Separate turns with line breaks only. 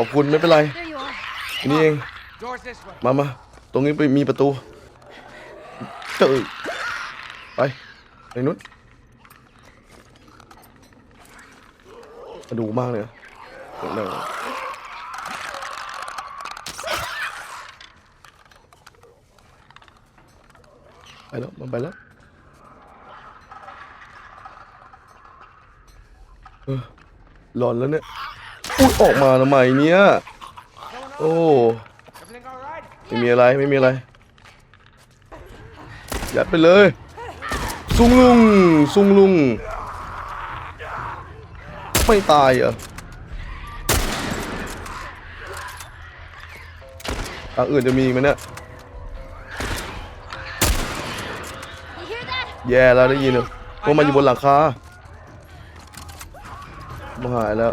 ขอบคุณไม่เป็นไรอันนี่เองมามาตรงนี้ไปมีประตูเจอไปไปนู้นดูมากเลยเดี๋ยวไปแล้วมันไปแล้วหลอนแล้วเนี่ย อุ้ยออกมาทำไมเนี่ยโอ้ไม่มีอะไรไม่มีอะไรยัดไปเลยซุงลุงซุงลุงไม่ตายเหรอทางอื่นจะมีไหมเนี่ยแย่แล้วได้ยินเหรอพวกมันอยู่บนหลังคามาหายแล้ว